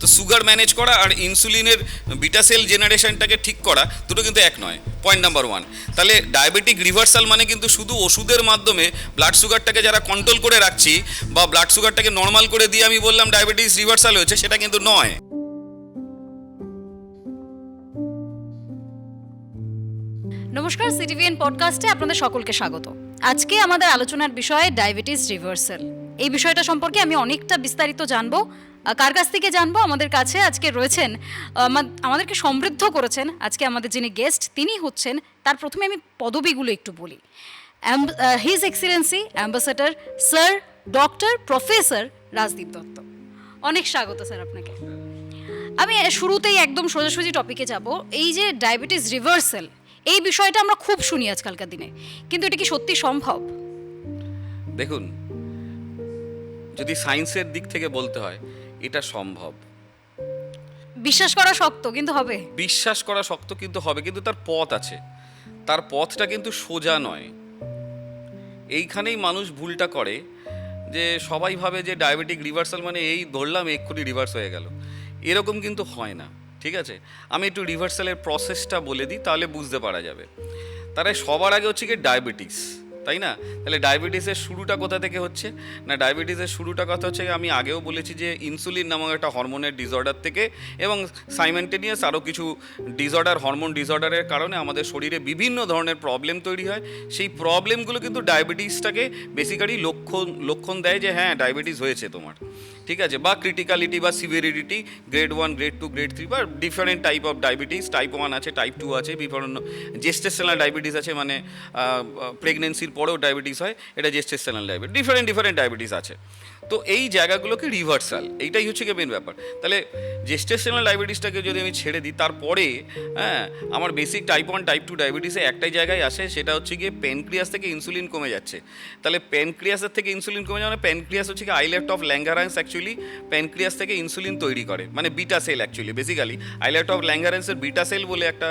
তো sugar manage করা আর ইনসুলিনের বিটা সেল জেনারেশনটাকে ঠিক করা দুটো কিন্তু এক নয় পয়েন্ট নাম্বার ওয়ান তাহলে ডায়াবেটিক রিভার্সাল মানে কিন্তু শুধু ওষুধের মাধ্যমে ব্লাড সুগারটাকে যারা কন্ট্রোল করে রাখছি বা ব্লাড সুগারটাকে নর্মাল করে দিয়ে আমি বললাম ডায়াবেটিস রিভার্সাল হয়েছে, সেটা কিন্তু নয়। নমস্কার সিটিভিএন পডকাস্টে আপনাদের সকলকে স্বাগত। আজকে আমাদের আলোচনার বিষয় ডায়াবেটিস রিভার্সাল। এই বিষয়টা সম্পর্কে আমি অনেকটা বিস্তারিত জানব। কার কাছ থেকে জানব? আমাদের কাছে আজকে রয়েছেন আমাদেরকে সমৃদ্ধ করেছেন আজকে আমাদের যিনি গেস্ট তিনি হচ্ছেন, তার প্রথমে আমি পদবিগুলো একটু বলি। His excellency ambassador sir doctor professor Rajdeep Dutta. অনেক স্বাগত স্যার আপনাকে। আমি শুরুতেই একদম সোজাসুজি টপিকে যাব, এই যে ডায়াবেটিস রিভার্সাল এই বিষয়টা আমরা খুব শুনি আজকালকার দিনে। কিন্তু এটা কি সত্যি সম্ভব? দেখুন যদি সায়েন্সের দিক থেকে বলতে হয় এটা সম্ভব। বিশ্বাস করা শক্ত কিন্তু হবে। বিশ্বাস করা শক্ত কিন্তু হবে কিন্তু তার পথ আছে। তার পথটা কিন্তু সোজা নয়। এইখানেই মানুষ ভুলটা করে যে সবাই ভাবে যে ডায়াবেটিক রিভার্সাল মানে এই ধরলাম এক্ষুনি রিভার্স হয়ে গেল। এরকম কিন্তু হয় না ঠিক আছে? আমি একটু রিভার্সালের প্রসেসটা বলে দিই তাহলে বুঝতে পারা যাবে। তারা সবার আগে হচ্ছে কি ডায়াবেটিস। তাই না? তাহলে ডায়াবেটিসের শুরুটা কোথা থেকে হচ্ছে? না, ডায়াবেটিসের শুরুটা কথা হচ্ছে আমি আগেও বলেছি যে ইনসুলিন নামক একটা হরমোনের ডিসঅর্ডার থেকে এবং সাইমেন্টেনিয়াস আরও কিছু ডিসঅর্ডার হরমোন ডিসঅর্ডারের কারণে আমাদের শরীরে বিভিন্ন ধরনের প্রবলেম তৈরি হয়। সেই প্রবলেমগুলো কিন্তু ডায়াবেটিসটাকে বেসিক্যালি লক্ষণ লক্ষণ দেয় যে হ্যাঁ ডায়াবেটিস হয়েছে তোমার। ঠিক আছে? বা ক্রিটিক্যালিটি বা severity grade one grade two grade three বা different type of diabetes type one আছে টাইপ টু আছে, বিভিন্ন জেস্টেশনাল ডায়াবেটিস আছে মানে প্রেগনেন্সির পরেও ডায়াবেটিস হয়, এটা gestational diabetes different different diabetes আছে। তো এই জায়গাগুলোকে রিভার্সাল এইটাই হচ্ছে কি মেন ব্যাপার। তাহলে জেস্টেশনাল ডায়াবেটিসটাকে যদি আমি ছেড়ে দিই, তারপরে হ্যাঁ আমার basic type one type two ডায়াবেটিসে একটাই জায়গায় আসে, সেটা হচ্ছে গিয়ে প্যানক্রিয়াস থেকে ইনসুলিন কমে যাচ্ছে। তাহলে প্যানক্রিয়াসের থেকে ইনসুলিন কমে যাওয়া মানে প্যানক্রিয়াস হচ্ছে কি আইলেট অফ অ্যাকচুয়ালি প্যানক্রিয়াস থেকে ইনসুলিন তৈরি করে মানে beta cell actually basically islet of ল্যাঙ্গারান্সের beta cell বলে একটা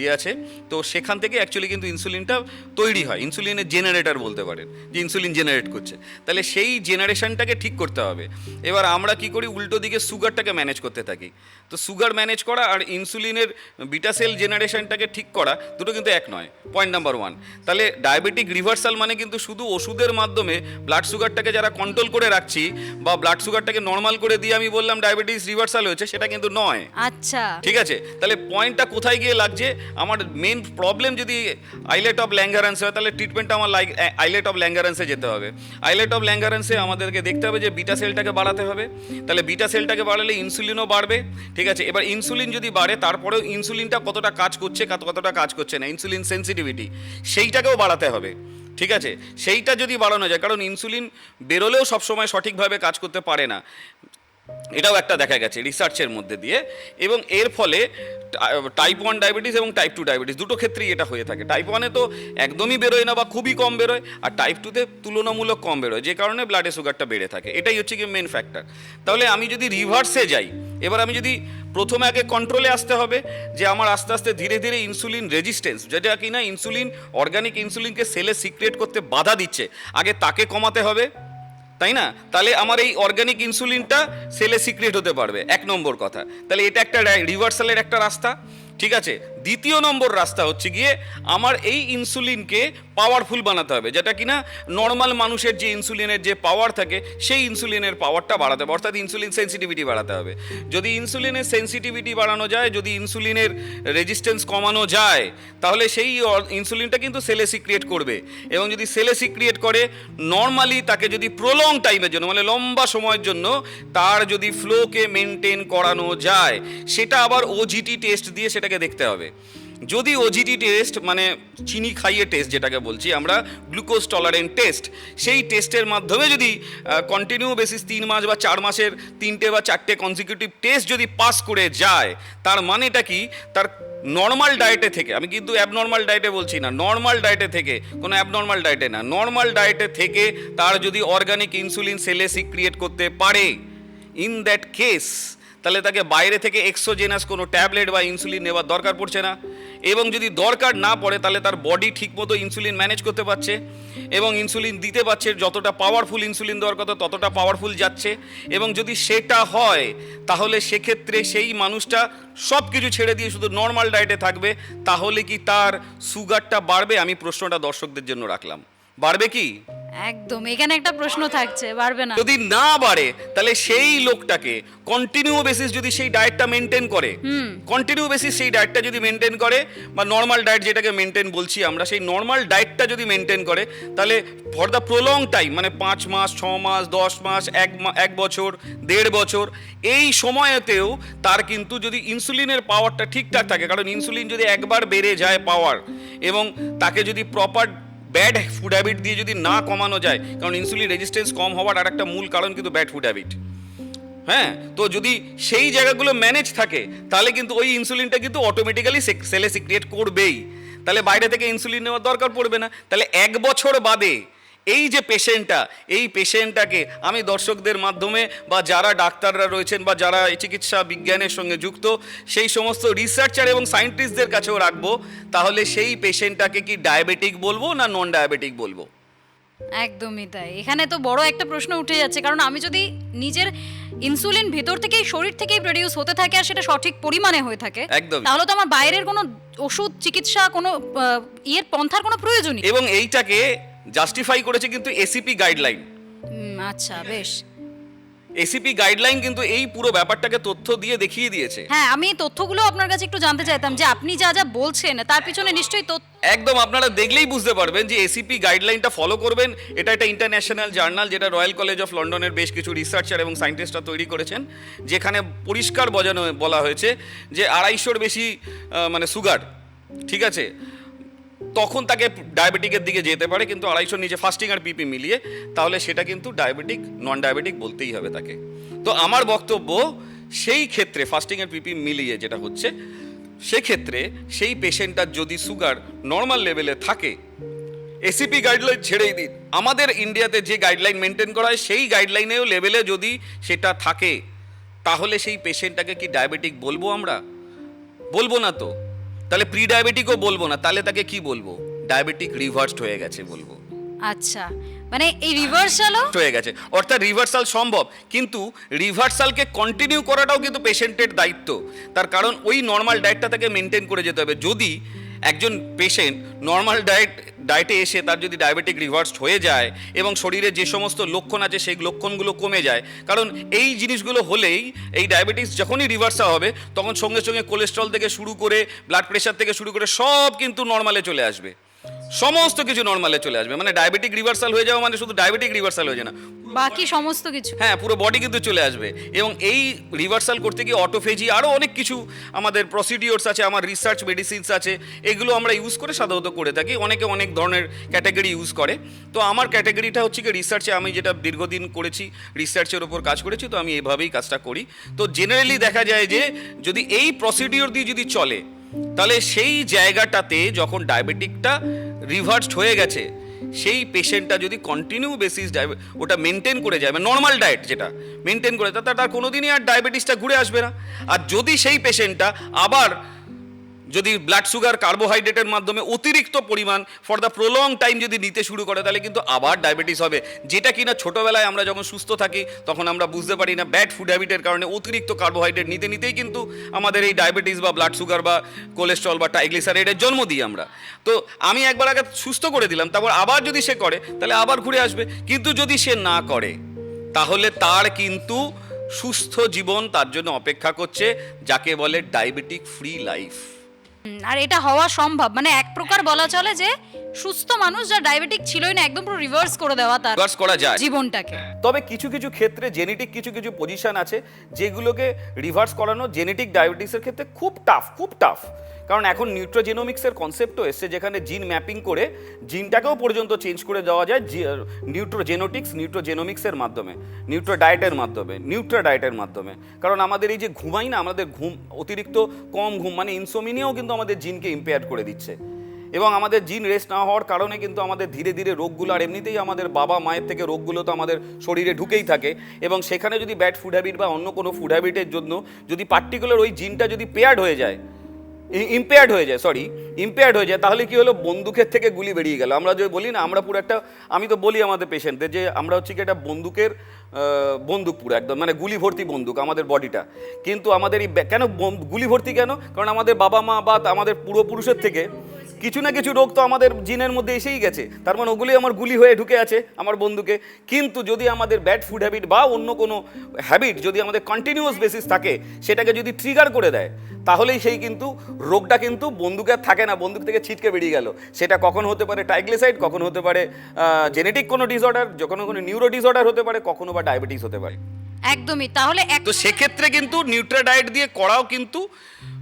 ইয়ে আছে, তো সেখান থেকে অ্যাকচুয়ালি কিন্তু ইনসুলিনটা তৈরি হয় ইনসুলিনের জেনারেটর বলতে পারেন, যে ইনসুলিন জেনারেট করছে। তাহলে সেই জেনারেশনটাকে ঠিক করতে হবে। এবার আমরা কি করি, উল্টো দিকে সুগারটাকে ম্যানেজ করতে থাকি। তো সুগার ম্যানেজ করা আর ইনসুলিনের বিটা সেল জেনারেশনটাকে ঠিক করা দুটো কিন্তু এক নয় পয়েন্ট নাম্বার ওয়ান তাহলে ডায়াবেটিক রিভার্সাল মানে কিন্তু শুধু ওষুধের মাধ্যমে ব্লাড সুগারটাকে যারা কন্ট্রোল করে রাখছি বা ব্লাড সুগারটাকে নর্মাল করে দিয়ে আমি বললাম ডায়াবেটিস রিভার্সাল হয়েছে সেটা কিন্তু নয়। আচ্ছা। ঠিক আছে? তাহলে পয়েন্টটা কোথায় গিয়ে লাগছে? আমার মেন প্রবলেম যদি আইলেট অফ ল্যাঙ্গারেন্স হয় তাহলে ট্রিটমেন্টটা আমার লাইক আইলেট অফ ল্যাঙ্গারেন্সে যেতে হবে। আইলেট অফ ল্যাঙ্গারেন্সে আমাদেরকে দেখতে হবে যে বিটা সেলটাকে বাড়াতে হবে। তাহলে বিটা সেলটাকে বাড়ালে ইনসুলিনও বাড়বে ঠিক আছে? এবার ইনসুলিন যদি বাড়ে তারপরেও ইনসুলিনটা কতটা কাজ করছে কত- কতটা কাজ করছে না ইনসুলিন সেন্সিটিভিটি সেইটাকেও বাড়াতে হবে। ঠিক আছে? সেইটা যদি বাড়ানো যায়, কারণ ইনসুলিন বেরোলেও সবসময় সঠিকভাবে কাজ করতে পারে না। এটাও একটা দেখা গেছে রিসার্চের মধ্যে দিয়ে এবং এর ফলে টাইপ ওয়ান ডায়াবেটিস এবং টাইপ টু ডায়াবেটিস দুটো ক্ষেত্রেই এটা হয়ে থাকে। টাইপ ওয়ানে তো একদমই বেরোয় না বা খুবই কম বেরোয় আর টাইপ টুতে তুলনামূলক কম বেরোয়, যে কারণে ব্লাডে সুগারটা বেড়ে থাকে। এটাই হচ্ছে কি মেন ফ্যাক্টর তাহলে আমি যদি রিভার্সে যাই, এবার আমি যদি প্রথমে আগে কন্ট্রোলে আসতে হবে যে আমার আস্তে আস্তে ধীরে ধীরে ইনসুলিন রেজিস্ট্যান্স যেটা কি না ইনসুলিন অর্গানিক ইনসুলিনকে সেলে সিক্রেট করতে বাধা দিচ্ছে, আগে তাকে কমাতে হবে। তাই না? তাহলে আমার এই অর্গ্যানিক ইনসুলিনটা সেলে সিক্রেট হতে পারবে। এক নম্বর কথা। তাহলে এটা একটা রিভার্সালের একটা রাস্তা, ঠিক আছে? দ্বিতীয় নম্বর রাস্তা হচ্ছে গিয়ে আমার এই ইনসুলিনকে পাওয়ারফুল বানাতে হবে, যেটা কিনা নর্মাল মানুষের যে ইনসুলিনের যে পাওয়ার থাকে, সেই ইনসুলিনের পাওয়ারটা বাড়াতে হবে, অর্থাৎ ইনসুলিন সেন্সিটিভিটি বাড়াতে হবে। যদি ইনসুলিনের সেন্সিটিভিটি বাড়ানো যায়, যদি ইনসুলিনের রেজিস্ট্যান্স কমানো যায়, তাহলে সেই ইনসুলিনটা কিন্তু সেলে সিক্রিয়েট করবে। এবং যদি সেলে সিক্রিয়েট করে নর্মালি তাকে যদি প্রলং টাইমের জন্য মানে লম্বা সময়ের জন্য, তার যদি ফ্লোকে মেনটেন করানো যায়, সেটা আবার ওজিটি টেস্ট দিয়ে সেটাকে দেখতে হবে। যদি ওজিটি টেস্ট মানে চিনি খাইয়ে টেস্ট যেটাকে বলছি, আমরা গ্লুকোজ টলারেন্ট টেস্ট সেই টেস্টের মাধ্যমে যদি কন্টিনিউ বেসিস তিন মাস বা চার মাসের তিনটে বা চারটে কনজিকিউটিভ টেস্ট যদি পাস করে যায়, তার মানেটা কি? তার নর্মাল ডায়েটে থেকে, আমি কিন্তু অ্যাবনর্মাল ডায়েটে বলছি না নর্মাল ডায়েটে থেকে, কোনো অ্যাবনর্মাল ডায়েটে না নর্মাল ডায়েটে থেকে তার যদি অর্গানিক ইনসুলিন সেলে সিক্রিয়েট করতে পারে ইন দ্যাট কেস তাহলে তাকে বাইরে থেকে এক্সোজেনাস কোনো ট্যাবলেট বা ইনসুলিন নেওয়ার দরকার পড়ছে না। এবং যদি দরকার না পড়ে, তাহলে তার বডি ঠিকমতো ইনসুলিন ম্যানেজ করতে পারছে এবং ইনসুলিন দিতে পারছে, যতটা পাওয়ারফুল ইনসুলিন দরকার তো ততটা পাওয়ারফুল যাচ্ছে। এবং যদি সেটা হয়, তাহলে সেক্ষেত্রে সেই মানুষটা সব কিছু ছেড়ে দিয়ে শুধু নর্মাল ডায়েটে থাকবে। তাহলে কি তার সুগারটা বাড়বে? আমি প্রশ্নটা দর্শকদের জন্য রাখলাম। বাড়বে কি? একদম এখানে একটা প্রশ্ন থাকছে পারবে না। যদি না বাড়ে তাহলে সেই লোকটাকে কন্টিনিউ বেসিস যদি সেই ডায়েটটা মেনটেন করে কন্টিনিউ বেসিস সেই ডায়েটটা যদি মেনটেন করে বা নর্মাল ডায়েট যেটাকে মেনটেন বলছি আমরা সেই নর্মাল ডায়েটটা যদি মেনটেন করে তাহলে ফর দ্য প্রলং টাইম মানে পাঁচ মাস ছ মাস দশ মাস এক এক বছর দেড় বছর এই সময়তেও তার কিন্তু যদি ইনসুলিনের পাওয়ারটা ঠিকঠাক থাকে কারণ ইনসুলিন যদি একবার বেড়ে যায় পাওয়ার এবং তাকে যদি প্রপার ব্যাড ফুড হ্যাবিট দিয়ে যদি না কমানো যায়, কারণ ইনসুলিন রেজিস্ট্যান্স কম হওয়ার আর একটা মূল কারণ কিন্তু ব্যাড ফুড হ্যাবিট। হ্যাঁ? তো যদি সেই জায়গাগুলো ম্যানেজ থাকে, তাহলে কিন্তু ওই ইনসুলিনটা কিন্তু অটোমেটিক্যালি সেলে সিক্রিয়েট করবেই। তাহলে বাইরে থেকে ইনসুলিন নেওয়ার দরকার পড়বে না। তাহলে এক বছর বাদে এই যে পেশেন্টটা এই পেশেন্টটাকে আমি দর্শকদের মাধ্যমে বা যারা ডাক্তাররা রয়েছেন বা যারা এই চিকিৎসা বিজ্ঞানের সঙ্গে যুক্ত সেই সমস্ত রিসার্চার এবং সায়েন্টিস্টদের কাছেও রাখব। তাহলে সেই পেশেন্টটাকে কি ডায়াবেটিক বলব না নন ডায়াবেটিক বলব? একদমই তাই। এখানে তো বড় একটা প্রশ্ন উঠে যাচ্ছে কারণ আমি যদি নিজের ইনসুলিন ভিতর থেকেই শরীর থেকেই প্রডিউস হতে থাকে আর সেটা সঠিক পরিমাণে হয়ে থাকে। তাহলে তো আমার বাইরের কোনো ওষুধ চিকিৎসা কোনো ইয়ের পন্থার কোনো প্রয়োজনই। এবং এইটাকে জাস্টিফাই করেছে কিন্তু এসিপি গাইডলাইন আচ্ছা বেশ। এসিপি গাইডলাইন কিন্তু এই পুরো ব্যাপারটাকে তথ্য দিয়ে দেখিয়ে দিয়েছে। হ্যাঁ আমি এই তথ্যগুলো আপনার কাছে একটু জানতে চাইতাম যে আপনি যা যা বলছেন তার পিছনে নিশ্চয়ই তথ্য একদম আপনারা দেখলেই বুঝতে পারবেন যে এসিপি গাইডলাইনটা ফলো করবেন। এটা একটা ইন্টারন্যাশনাল জার্নাল যেটা রয়্যাল কলেজ অফ লন্ডনের বেশ কিছু রিসার্চার এবং সায়েন্টিস্টরা তৈরি করেছেন যেখানে পরিষ্কার বজানো বলা হয়েছে যে আড়াইশোর বেশি মানে সুগার ঠিক আছে? তখন তাকে ডায়াবেটিকের দিকে যেতে পারে, কিন্তু আড়াইশোর নিচে ফাস্টিং আর পিপি মিলিয়ে, তাহলে সেটা কিন্তু ডায়াবেটিক নন ডায়াবেটিক বলতেই হবে তাকে। তো আমার বক্তব্য, সেই ক্ষেত্রে ফাস্টিং আর পিপি মিলিয়ে যেটা হচ্ছে, সেক্ষেত্রে সেই পেশেন্টটার যদি সুগার নর্মাল লেভেলে থাকে এসিপি গাইডলাইন ছেড়েই দিন। আমাদের ইন্ডিয়াতে যে গাইডলাইন মেনটেন করা হয়, সেই গাইডলাইনেও লেভেলে যদি সেটা থাকে, তাহলে সেই পেশেন্টটাকে কি ডায়াবেটিক বলব আমরা? বলব না তো। তাহলে প্রি ডায়াবেটিকও বলব না তাহলে তাকে কি বলব? ডায়াবেটিক রিভার্সড হয়ে গেছে বলব। আচ্ছা মানে এই রিভার্সালও হয়ে গেছে। অর্থাৎ রিভার্সাল সম্ভব কিন্তু রিভার্সালকে কন্টিনিউ করাটাও কিন্তু পেশেন্টের দায়িত্ব। তার কারণ ওই নর্মাল ডায়েটটা তাকে মেনটেন করে যেতে হবে। যদি একজন পেশেন্ট নর্মাল ডায়েট ডায়েটে এসে তার যদি ডায়াবেটিক রিভার্স হয়ে যায় এবং শরীরে যে সমস্ত লক্ষণ আছে সেই লক্ষণগুলো কমে যায়, কারণ এই জিনিসগুলো হলেই এই ডায়াবেটিস যখনই রিভার্সাল হবে, তখন সঙ্গে সঙ্গে কোলেস্ট্রল থেকে শুরু করে ব্লাড প্রেশার থেকে শুরু করে সব কিন্তু নর্মালে চলে আসবে। সমস্ত কিছু নর্মালে চলে আসবে। মানে ডায়াবেটিক রিভার্সাল হয়ে যাওয়া মানে শুধু ডায়াবেটিক রিভার্সাল হয়ে যায় না। বাকি সমস্ত কিছু। হ্যাঁ পুরো বডি কিন্তু চলে আসবে। এবং এই রিভার্সাল করতে গিয়ে অটোফেজি আরও অনেক কিছু আমাদের প্রসিডিওর্স আছে আমার রিসার্চ মেডিসিনস আছে এগুলো আমরা ইউজ করে সাধারণত করে থাকি। অনেকে অনেক ধরনের ক্যাটাগরি ইউজ করে। তো আমার ক্যাটাগরিটা হচ্ছে কি রিসার্চে আমি যেটা দীর্ঘদিন করেছি রিসার্চের ওপর কাজ করেছি তো আমি এভাবেই কাজটা করি। তো জেনারেলি দেখা যায় যে যদি এই প্রসিডিওর দিয়ে যদি চলে তাহলে সেই জায়গাটাতে যখন ডায়াবেটিকটা রিভার্সড হয়ে গেছে, সেই পেশেন্টটা যদি কন্টিনিউ বেসিস ওটা মেনটেন করে যায় মানে নর্মাল ডায়েট যেটা মেনটেন করে তা তার কোনোদিনই আর ডায়াবেটিসটা ঘুরে আসবে না। আর যদি সেই পেশেন্টটা আবার যদি ব্লাড সুগার কার্বোহাইড্রেটের মাধ্যমে অতিরিক্ত পরিমাণ ফর দ্য প্রলং টাইম যদি নিতে শুরু করে, তাহলে কিন্তু আবার ডায়াবেটিস হবে। যেটা কিনা ছোটোবেলায় আমরা যখন সুস্থ থাকি, তখন আমরা বুঝতে পারি না ব্যাড ফুড হ্যাবিটের কারণে অতিরিক্ত কার্বোহাইড্রেট নিতে, নিতেই কিন্তু আমাদের এই ডায়াবেটিস বা ব্লাড সুগার বা কোলেস্ট্রল বা ট্রাইগ্লিসারাইডের জন্ম দিই আমরা। তো আমি একবার আগে সুস্থ করে দিলাম, তারপর আবার যদি সে করে, তাহলে আবার ঘুরে আসবে। কিন্তু যদি সে না করে, তাহলে তার কিন্তু সুস্থ জীবন তার জন্য অপেক্ষা করছে, যাকে বলে ডায়াবেটিক ফ্রি লাইফ আর এটা হওয়া সম্ভব। মানে এক প্রকার বলা চলে যে সুস্থ মানুষ যা ডায়াবেটিক ছিলই না একদম পুরো রিভার্স করে দেওয়া তার রিভার্স করা যায়। জীবনটাকে। তবে কিছু কিছু ক্ষেত্রে জেনেটিক কিছু কিছু পজিশন আছে যেগুলোকে রিভার্স করানো জেনেটিক ডায়াবেটিসের ক্ষেত্রে খুব টাফ খুব টাফ কারণ এখন নিউট্রোজেনোমিক্সের কনসেপ্টও এসছে যেখানে জিন ম্যাপিং করে জিনটাকেও পর্যন্ত চেঞ্জ করে দেওয়া যায় নিউট্রোজেনোটিক্স নিউট্রোজেনোমিক্সের মাধ্যমে নিউট্রো ডায়েটের মাধ্যমে নিউট্রো ডায়েটের মাধ্যমে। কারণ আমাদের এই যে ঘুমাই না আমাদের ঘুম অতিরিক্ত কম ঘুম মানে ইনসোমিনিয়াও কিন্তু আমাদের জিনকে ইম্পেয়ার করে দিচ্ছে। এবং আমাদের জিন রেস্ট না হওয়ার কারণে কিন্তু আমাদের ধীরে ধীরে রোগগুলো, আর এমনিতেই আমাদের বাবা মায়ের থেকে রোগগুলো তো আমাদের শরীরে ঢুকেই থাকে। এবং সেখানে যদি ব্যাড ফুড হ্যাবিট বা অন্য কোনো ফুড হ্যাবিটের জন্য যদি পার্টিকুলার ওই জিনটা যদি পেয়ার্ড হয়ে যায় ইম্পেয়ার্ড হয়ে যায় সরি ইম্পেয়ার্ড হয়ে যায়। তাহলে কি হলো? বন্দুকের থেকে গুলি বেরিয়ে গেল। আমরা যে বলি না, আমরা পুরো একটা আমি তো বলি আমাদের পেশেন্টদের যে আমরা হচ্ছে কি একটা বন্দুকের বন্দুক পুরো একদম মানে গুলি ভর্তি বন্দুক আমাদের বডিটা। কিন্তু আমাদের এই কেন গুলি ভর্তি কেন? কারণ আমাদের বাবা মা বা আমাদের পূর্বপুরুষের থেকে কিছু না কিছু রোগ তো আমাদের জিনের মধ্যে এসেই গেছে। তার মানে ওগুলি আমার গুলি হয়ে ঢুকে আছে আমার বন্ধুকে। কিন্তু যদি আমাদের ব্যাড ফুড হ্যাবিট বা অন্য কোনো হ্যাবিট যদি আমাদের কন্টিনিউয়াস বেসিস থাকে সেটাকে যদি ট্রিগার করে দেয় তাহলেই সেই কিন্তু রোগটা কিন্তু বন্দুকে আর থাকে না বন্দুক থেকে ছিটকে বেরিয়ে গেল। সেটা কখন হতে পারে টাইগ্লিসাইড কখন হতে পারে জেনেটিক কোনো ডিসঅর্ডার যখন কোনো নিউরো ডিসঅর্ডার হতে পারে কখনো বা ডায়াবেটিস হতে পারে। একদমই তাহলে তো সেক্ষেত্রে কিন্তু নিউট্রা ডায়েট দিয়ে করাও কিন্তু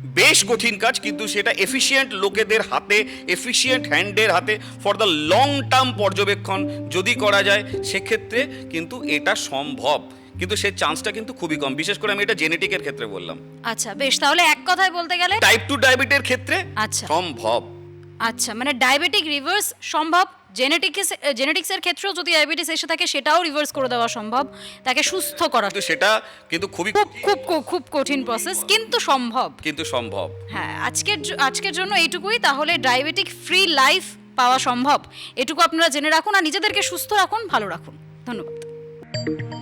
বেশ কঠিন কাজ কিন্তু সেটা এফিশিয়েন্ট লোকেদের হাতে এফিশিয়েন্ট হ্যান্ডের হাতে ফর দ্য লং টার্ম পর্যবেক্ষণ যদি করা যায় সেক্ষেত্রে কিন্তু এটা সম্ভব। কিন্তু সে চান্সটা কিন্তু খুবই কম। বিশেষ করে আমি এটা জেনেটিকের ক্ষেত্রে বললাম। আচ্ছা বেশ তাহলে এক কথায় বলতে গেলে টাইপ টু ডায়াবেটের ক্ষেত্রে আচ্ছা। সম্ভব। আচ্ছা মানে ডায়াবেটিক রিভার্স সম্ভব জেনেটিক্স জেনেটিক্সের ক্ষেত্রেও যদি ডায়াবেটিস এসে থাকে সেটাও রিভার্স করে দেওয়া সম্ভব। তাকে সুস্থ করা কিন্তু সেটা কিন্তু খুবই খুব খুব খুব খুব কঠিন প্রসেস কিন্তু সম্ভব। কিন্তু সম্ভব। হ্যাঁ আজকের জ- আজকের জন্য এইটুকুই তাহলে ডায়াবেটিক ফ্রি লাইফ পাওয়া সম্ভব। এটুকু আপনারা জেনে রাখুন আর নিজেদেরকে সুস্থ রাখুন ভালো রাখুন। ধন্যবাদ।